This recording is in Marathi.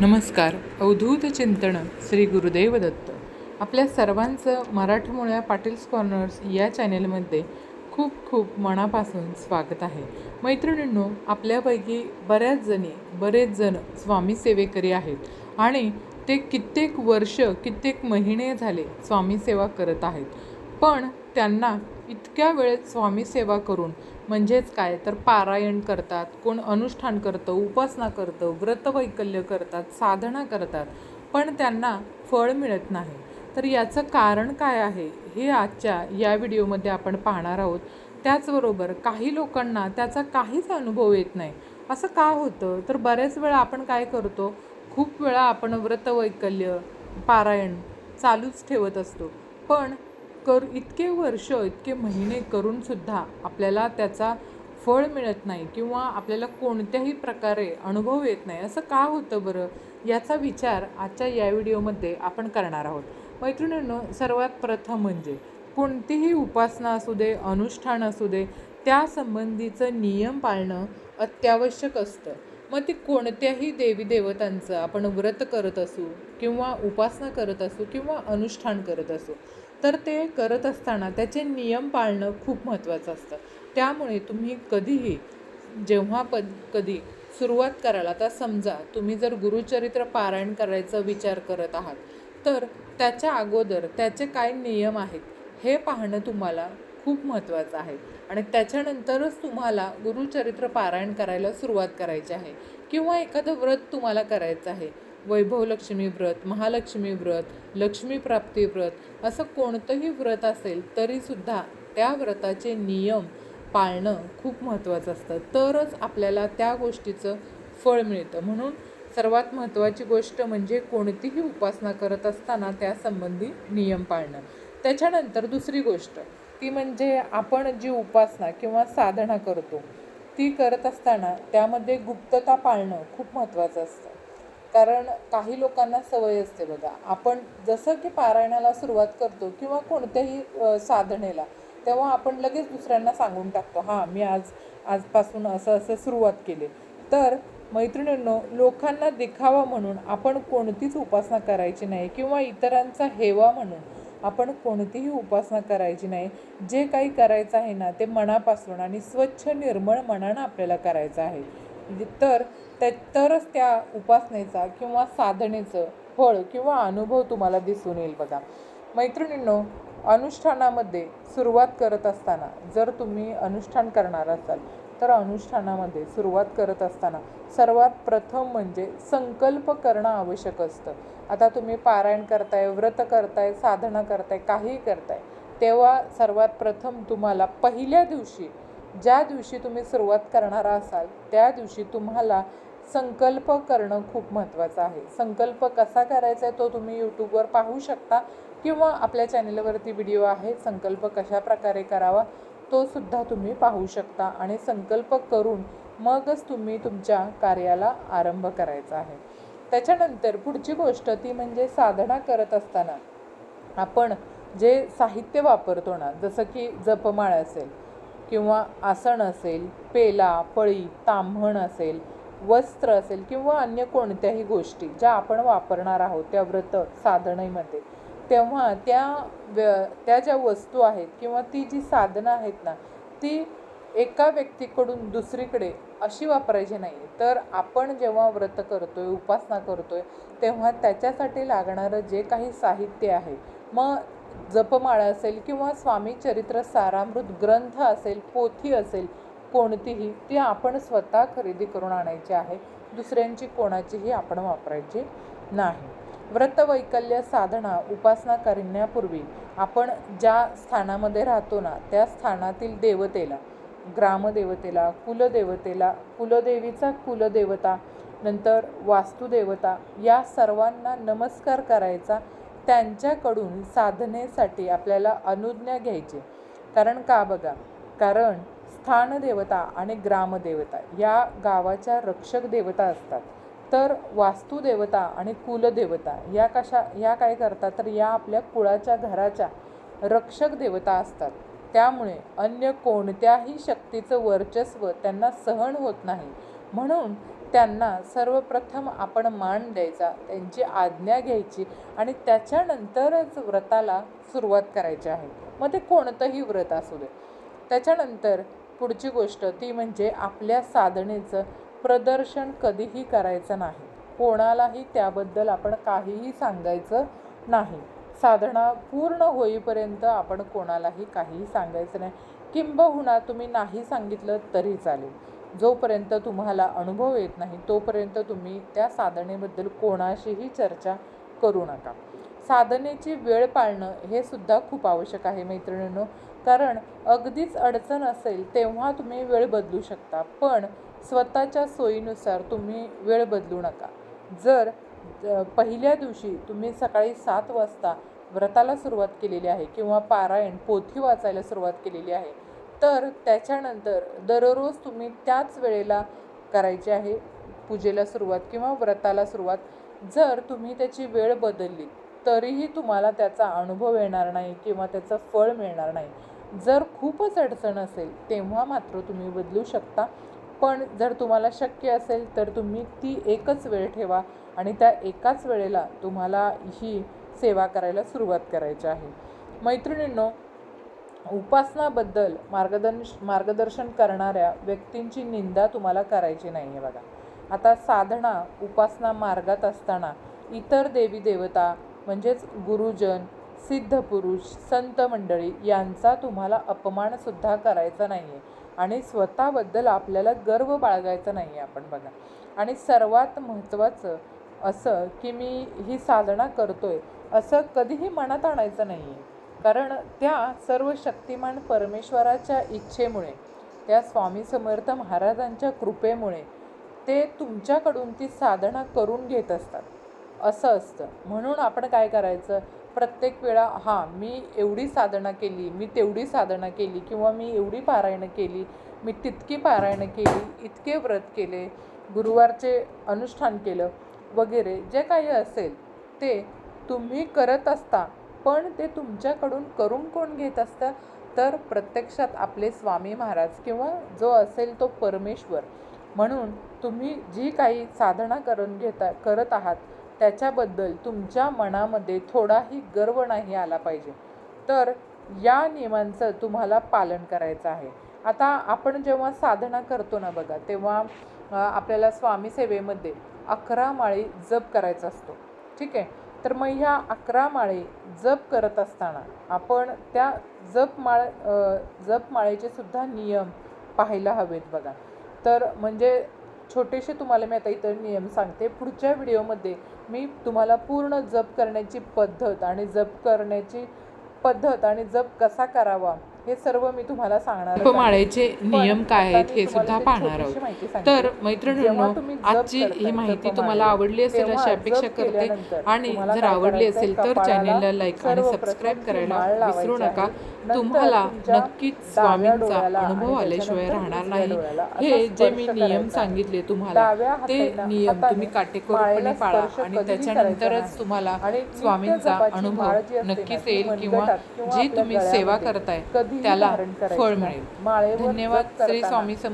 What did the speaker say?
नमस्कार. अवधूत चिंतन श्री गुरुदेव दत्त. आपल्या सर्वांचं मराठमोळ्या पाटील्स कॉर्नर्स या चॅनेलमध्ये खूप खूप मनापासून स्वागत आहे. मैत्रिणींनो आपल्यापैकी बऱ्याच जणी बरेच जण स्वामी सेवेकरी आहेत आणि ते कित्येक वर्ष कित्येक महिने झाले स्वामी सेवा करत आहेत. पण त्यांना इतक्या वेळेत स्वामी सेवा करून म्हणजेच काय? तर पारायण करतात कोण अनुष्ठान करतं उपासना करतं व्रतवैकल्य करतात साधना करतात पण त्यांना फळ मिळत नाही. तर याचं कारण काय आहे? हे आजच्या या व्हिडिओमध्ये आपण पाहणार आहोत. त्याचबरोबर काही लोकांना त्याचा काहीच अनुभव येत नाही. असं का होतं? तर बऱ्याच वेळा आपण काय करतो? खूप वेळा आपण व्रतवैकल्य पारायण चालूच ठेवत असतो. पण कर इतके वर्ष इतके महिने करूनसुद्धा आपल्याला त्याचा फळ मिळत नाही किंवा आपल्याला कोणत्याही प्रकारे अनुभव येत नाही. असं का होतं बरं? याचा विचार आजच्या या व्हिडिओमध्ये आपण करणार आहोत. मैत्रिणींनो सर्वात प्रथम म्हणजे कोणतीही उपासना असू दे अनुष्ठान असू दे त्यासंबंधीचं नियम पाळणं अत्यावश्यक असतं. मग ते कोणत्याही देवी देवतांचं आपण व्रत करत असू किंवा उपासना करत असू किंवा अनुष्ठान करत असू तर ते करत असताना त्याचे नियम पाळणं खूप महत्त्वाचं असतं. त्यामुळे तुम्ही कधीही जेव्हा पद कधी सुरुवात कराल आता समजा तुम्ही जर गुरुचरित्र पारायण करायचा विचार करत आहात तर त्याच्या अगोदर त्याचे काय नियम आहेत हे पाहणं तुम्हाला खूप महत्त्वाचं आहे. आणि त्याच्यानंतरच तुम्हाला गुरुचरित्र पारायण करायला सुरुवात करायची आहे. किंवा एखादं व्रत तुम्हाला करायचं आहे. वैभवलक्ष्मी व्रत महालक्ष्मी व्रत लक्ष्मीप्राप्ती व्रत असं कोणतंही व्रत असेल तरीसुद्धा त्या व्रताचे नियम पाळणं खूप महत्त्वाचं असतं. तरच आपल्याला त्या गोष्टीचं फळ मिळतं. म्हणून सर्वात महत्त्वाची गोष्ट म्हणजे कोणतीही उपासना करत असताना त्यासंबंधी नियम पाळणं. त्याच्यानंतर दुसरी गोष्ट ती म्हणजे आपण जी उपासना किंवा साधना करतो ती करत असताना त्यामध्ये गुप्तता पाळणं खूप महत्त्वाचं असतं. कारण काही लोकांना सवय असते बघा. आपण जसं की पारायणाला सुरुवात करतो किंवा कोणत्याही साधनेला तेव्हा आपण लगेच दुसऱ्यांना सांगून टाकतो हां मी आज आजपासून असं असं सुरुवात केली. तर मैत्रिणींनो लोकांना दिखावा म्हणून आपण कोणतीच उपासना करायची नाही किंवा इतरांचा हेवा म्हणून आपण कोणतीही उपासना करायची नाही. जे काही करायचं आहे ना ते मनापासून आणि स्वच्छ निर्मळ मनानं आपल्याला करायचं आहे. तर त्या तरच त्या उपासनेचा किंवा साधनेचं फळ किंवा अनुभव तुम्हाला दिसून येईल बघा. मैत्रिणींनो अनुष्ठानामध्ये सुरुवात करत असताना जर तुम्ही अनुष्ठान करणार असाल तर अनुष्ठानामध्ये सुरुवात करत असताना सर्वात प्रथम म्हणजे संकल्प करणं आवश्यक असतं. आता तुम्ही पारायण करताय व्रत करताय साधना करताय काहीही करताय तेव्हा सर्वात प्रथम तुम्हाला पहिल्या दिवशी ज्या दिवशी तुम्ही सुरुवात करणार असाल त्या दिवशी तुम्हाला संकल्प करणं खूप महत्त्वाचं आहे. संकल्प कसा करायचा आहे तो तुम्ही यूट्यूबवर पाहू शकता किंवा आपल्या चॅनलवरती व्हिडिओ आहे संकल्प कशा प्रकारे करावा तो सुद्धा तुम्ही पाहू शकता आणि संकल्प करून मगच तुम्ही तुमच्या कार्याला आरंभ करायचा आहे. त्याच्यानंतर पुढची गोष्ट ती म्हणजे साधना करत असताना आपण जे साहित्य वापरतो ना जसं की जपमाळ असेल किंवा आसन असेल पेला पळी ताम्हण असेल वस्त्र असेल किंवा अन्य कोणत्याही गोष्टी ज्या आपण वापरणार आहोत त्या व्रत साधनेमध्ये तेव्हा त्या व्य त्या ज्या वस्तू आहेत किंवा ती जी साधनं आहेत ना ती एका व्यक्तीकडून दुसरीकडे अशी वापरायची नाही तर आपण जेव्हा व्रत करतो आहे उपासना करतो आहे तेव्हा त्याच्यासाठी लागणारं जे काही साहित्य आहे मग जपमाळा असेल किंवा स्वामी चरित्र सारामृत ग्रंथ असेल पोथी असेल कोणतीही ती आपण स्वतः खरेदी करून आणायची आहे. दुसऱ्यांची कोणाचीही आपण वापरायची नाही. व्रतवैकल्य साधना उपासना करण्यापूर्वी आपण ज्या स्थानामध्ये राहतो ना त्या स्थानातील देवतेला ग्रामदेवतेला कुलदेवतेला कुलदेवीचा कुलदेवता नंतर वास्तुदेवता या सर्वांना नमस्कार करायचा त्यांच्याकडून साधनेसाठी आपल्याला अनुज्ञा घ्यायची. कारण का बघा? कारण स्थानदेवता आणि ग्रामदेवता या गावाच्या रक्षक देवता असतात. तर वास्तुदेवता आणि कुलदेवता या कशा या काय करतात? तर या आपल्या कुळाच्या घराच्या रक्षक देवता असतात. त्यामुळे अन्य कोणत्याही शक्तीचं वर्चस्व त्यांना सहन होत नाही. म्हणून त्यांना सर्वप्रथम आपण मान द्यायचा त्यांची आज्ञा घ्यायची आणि त्याच्यानंतरच व्रताला सुरुवात करायची आहे. मग ते कोणतंही व्रत असू दे. त्याच्यानंतर पुढची गोष्ट ती म्हणजे आपल्या साधनेचं प्रदर्शन कधीही करायचं नाही. कोणालाही त्याबद्दल आपण काहीही सांगायचं नाही. साधना पूर्ण होईपर्यंत आपण कोणालाही काहीही सांगायचं नाही. किंबहुना तुम्ही नाही सांगितलं तरी चालेल. जोपर्यंत तुम्हाला अनुभव येत नाही तोपर्यंत तुम्ही त्या साधनेबद्दल कोणाशीही चर्चा करू नका. साधनेची वेळ पाळणं हे सुद्धा खूप आवश्यक आहे मैत्रिणींनो. कारण अगदीच अडचण असेल तेव्हा तुम्ही वेळ बदलू शकता. पण स्वतःच्या सोयीनुसार तुम्ही वेळ बदलू नका. जर पहिल्या दिवशी तुम्ही सकाळी सात वाजता व्रताला सुरुवात केलेली आहे किंवा पारायण पोथी वाचायला सुरुवात केलेली आहे तर त्याच्यानंतर दररोज तुम्ही त्याच वेळेला करायची आहे पूजेला सुरुवात किंवा व्रताला सुरुवात. जर तुम्ही त्याची वेळ बदलली तरीही तुम्हाला त्याचा अनुभव येणार नाही किंवा त्याचं फळ मिळणार नाही. जर खूपच अडचण असेल तेव्हा मात्र तुम्ही बदलू शकता. पण जर तुम्हाला शक्य असेल तर तुम्ही ती एकच वेळ ठेवा आणि त्या एकाच वेळेला तुम्हाला ही सेवा करायला सुरुवात करायची आहे. मैत्रिणींनो उपासनाबद्दल मार्गदर्श मार्गदर्शन करणाऱ्या व्यक्तींची निंदा तुम्हाला करायची नाही आहे बघा. आता साधना उपासना मार्गात असताना इतर देवी देवता म्हणजेच गुरुजन सिद्ध पुरुष संत मंडळी यांचा तुम्हाला अपमानसुद्धा करायचा नाही आहे आणि स्वतःबद्दल आपल्याला गर्व बाळगायचा नाही आहे आपण बघा. आणि सर्वात महत्त्वाचं असं की मी ही साधना करतोय असं कधीही मनात आणायचं नाही आहे कारण त्या सर्व शक्तिमान परमेश्वराच्या इच्छेमुळे त्या स्वामी समर्थ महाराजांच्या कृपेमुळे ते तुमच्याकडून ती साधना करून घेत असतात. असं असतं. म्हणून आपण काय करायचं? प्रत्येक वेळा हां मी एवढी साधना केली मी तेवढी साधना केली किंवा मी एवढी पारायणं केली मी तितकी पारायणं केली इतके व्रत केले गुरुवारचे अनुष्ठान केलं वगैरे जे काही असेल ते तुम्ही करत असता. पण ते तुमच्याकडून करून कोण घेत असतं? तर प्रत्यक्षात आपले स्वामी महाराज किंवा जो असेल तो परमेश्वर. म्हणून तुम्ही जी काही साधना करून घेता करत आहात त्याच्याबद्दल तुमच्या मनामध्ये थोडाही गर्व नाही आला पाहिजे. तर या नियमांचं तुम्हाला पालन करायचं आहे. आता आपण जेव्हा साधना करतो ना बघा तेव्हा आपल्याला स्वामी सेवेमध्ये अकरा माळी जप करायचा असतो. ठीक आहे? तर मग ह्या अकरा माळे जप करत असताना आपण त्या जप माळ जप माळेचे सुद्धा नियम पाहायला हवेत बघा. तर म्हणजे छोटेसे तुम्हाला मी आता इतर नियम सांगते. पुढच्या व्हिडिओमध्ये मी तुम्हाला पूर्ण जप करण्याची पद्धत आणि जप करण्याची पद्धत आणि जप कसा करावा हे सर्व मी तुम्हाला सांगणार आहे. माळेचे नियम काय आहेत हे सुद्धा पाहणार आहोत. तर मैत्रिणींनो आजची ही माहिती तुम्हाला आवडली असेल अशी अपेक्षा करते आणि जर आवडली? असेल तर चॅनेलला लाईक आणि सबस्क्राईब करायला विसरू नका तुम्हाला नक्कीच स्वामींचा अनुभव आल्याशिवाय राहणार नाही हे जे मी नियम. सांगितले तुम्हाला ते नियम तुम्ही काटेकोरपणे पाळा आणि त्याच्यानंतरच. तुम्हाला स्वामींचा अनुभव नक्कीच येईल किंवा जी तुम्ही सेवा करताय त्याला फळ. मिळेल धन्यवाद श्री स्वामी